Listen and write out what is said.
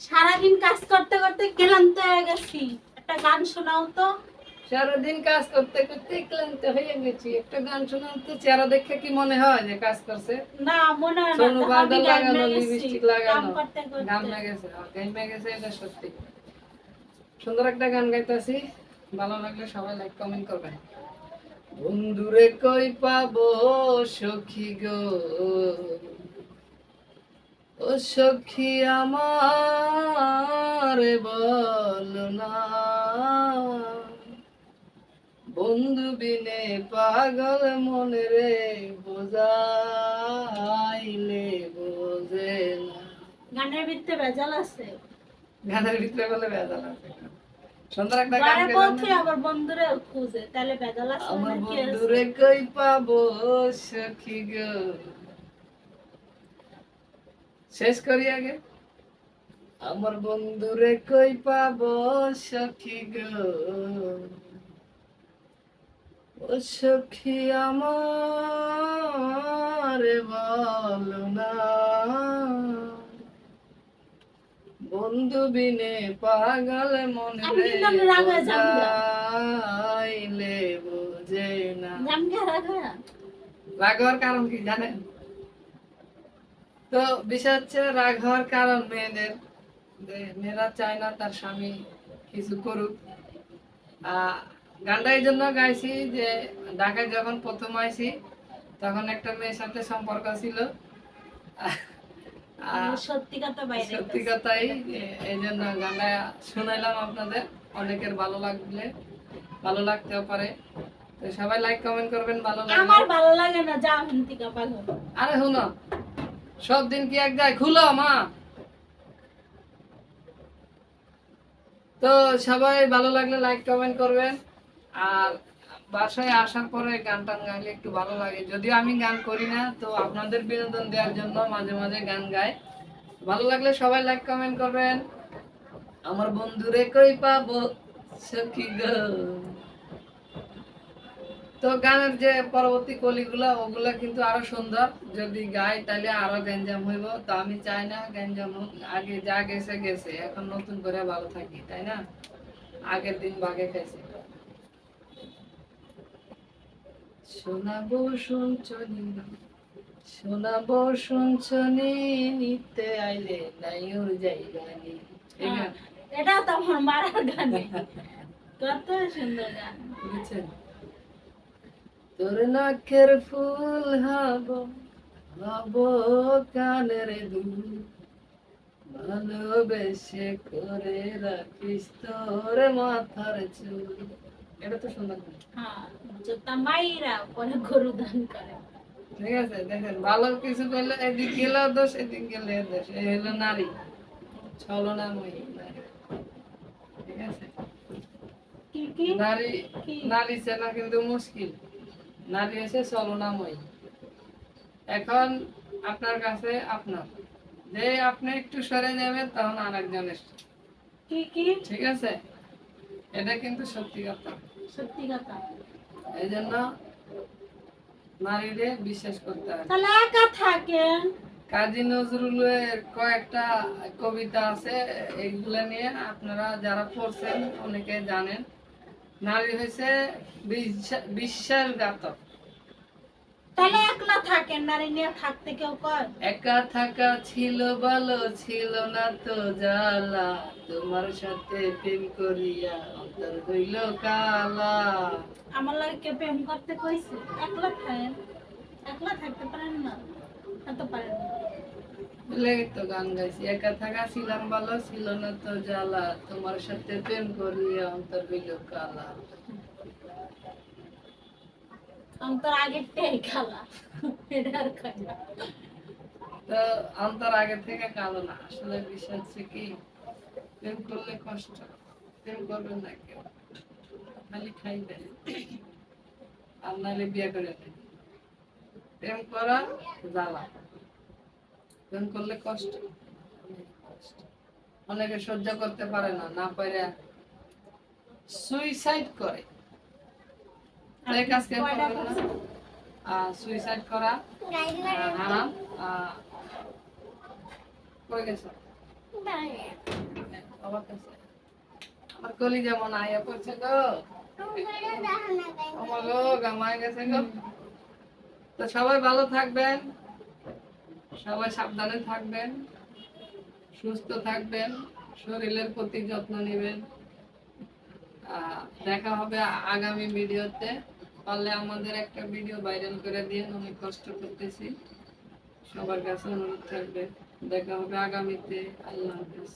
সারাদিন কাজ করতে করতে ক্লান্ত হয়ে গেছি। একটা গান শোনাও তো। সারাদিন কাজ করতে করতে ক্লান্ত হয়ে গেছি। একটা গান শোনান তো চেহারা দেখে কি মনে হয় যে কাজ করছে? না মনে হয় সোনু লাগানো লিপস্টিক লাগানো গাম গেছে। গেছে এটা সত্যি। সুন্দর একটা গান গাইতেছি। ভালো লাগলে সবাই লাইক কমেন্ট করবেন। বন্ধুরে কই পাবো সখী গো? সখী আমার বল না। বন্ধু বিনে পাগল মনে রে বোঝাইলে বোঝে না। গানের ভিতরে ভেজাল আছে। গানের ভিতরে বলে ভেজাল আছে সুন্দর একটা গান গানের গাইলাম বন্ধুরে খুঁজে। তাহলে ভেজাল আছে আমার না কি আছে? বন্ধুরে কই পাবো সখী গো? শেষ করি আগে। আমার বন্ধুরে কই পাবো সখী গো? ও সখী আমার বলো না। বন্ধু বিনে পাগল মনে বুঝে না। জামকে রাগ কারণ কি জানেন? তো বিষয় হচ্ছে রাগ হওয়ার কারণ মেয়েদের মেয়েরা চায় না তার স্বামী কিছু করুক। গানটা এই জন্য গাইছি যে ঢাকায় যখন প্রথম আইছি তখন একটা মেয়ের সাথে সম্পর্ক ছিল। সত্যি কথা কথাই এই জন্য গানটা শুনাইলাম আপনাদের। অনেকের ভালো লাগলে ভালো লাগতেও পারে। তো সবাই লাইক কমেন্ট করবেন ভালো লাগলে। আমার ভালো লাগে না পাগল আরে শুনো সব দিন কি এক যায় খুলো, মা? তো সবাই ভালো লাগলে লাইক কমেন্ট করবেন। আর বাসায় আসার পরে গান টান গাইলে একটু ভালো লাগে। যদিও আমি গান করি না, তো আপনাদের বিনোদন দেওয়ার জন্য মাঝে মাঝে গান গাই। ভালো লাগলে সবাই লাইক কমেন্ট করবেন। আমার বন্ধুরে কই পাবো? সখী গো। তো গানের যে পরবর্তী কলিগুলা ওগুলা কিন্তু আরও সুন্দর। যদি গাই তাহলে আরও গ্যাঞ্জাম হইব। তো আমি চাই না গ্যাঞ্জাম আগে যা গেছে গেছে। এখন নতুন করে ভালো থাকি তাই না? আগের দিন বাগে খাইছি। শোনাবো শুনছনি শোনাবো শুনছনি নিতে আইলে নাই ওর জায়গানি হ্যাঁ, এটা তো আমার মারার গানে কত সুন্দর গান। বুঝছেন? তোর নাকের ফুল হব হব কানের দুল। ভালোবেসে করে রাখিস তোর মাথার চুল। এটা তো সুন্দর হ্যাঁ জোতা মাইরা পরে গরু দান করে। ঠিক আছে দেখেন ভালো কিছু করলে এদিক গেলে দোষ এদিক গেলে দোষ। এই হলো নারী ছলনাময়ী নারী ঠিক আছে? নারী নারী চেনা কিন্তু মুশকিল। নারী হচ্ছে চলনাময়ী এখন আপনার কাছে আপনার। যে আপনি একটু সরে যাবেন তখন কি কি? ঠিক আছে? এটা কিন্তু সত্যি কথা। সত্যি কথা। এই জন্য নারীদের বিশ্বাস করতে হবে। তাহলে একা থাকেন। কাজী নজরুলের কয়েকটা কবিতা আছে এইগুলা নিয়ে আপনারা যারা পড়ছেন অনেকে জানেন। নারী হয়েছে বিশ্বাস- বিশ্বাসঘাতক তাহলে একলা থাকেন নারী নিয়ে থাকতে কেউ একা থাকা ছিল ভালো ছিল না তো জ্বালা। তোমার সাথে প্রেম করিয়া অন্তর হইল কালা। আমার লাগে প্রেম করতে কইছে? একলা থাকেন? একলা থাকতে পারেন না? এত পারেন না। বলে তো গান গাইছি। একা থাকা ছিলাম ভালো ছিল না তো জ্বালা। তোমার সাথে প্রেম করিয়া অন্তর হইল কালা। অন্তর খালা এটা আর তো অন্তর আগে থেকে কালো না। আসলে বিষয় হচ্ছে কি প্রেম করলে কষ্ট। প্রেম করবেন না কেউ। খালি খাইবেন আর নাহলে বিয়ে করে প্রেম করা জ্বালা। প্রেম করলে কষ্ট? অনেকে সহ্য করতে পারে না না পারে সুইসাইড করে। করছে? সুইসাইড করা হারাম কই গেছো? আমার কলি যেমন আয়া পড়ছে গো। আমার গো গামায় গেছে গো। তো সবাই ভালো থাকবেন। সবাই সাবধানে থাকবেন, সুস্থ থাকবেন, শরীরের প্রতি যত্ন নেবেন। দেখা হবে আগামী ভিডিওতে। পারলে আমাদের একটা ভিডিও ভাইরাল করে দিয়ে অনেক কষ্ট করতেছি। সবার কাছে অনুরোধ থাকবে। দেখা হবে আগামীতে। আল্লাহ হাফেজ।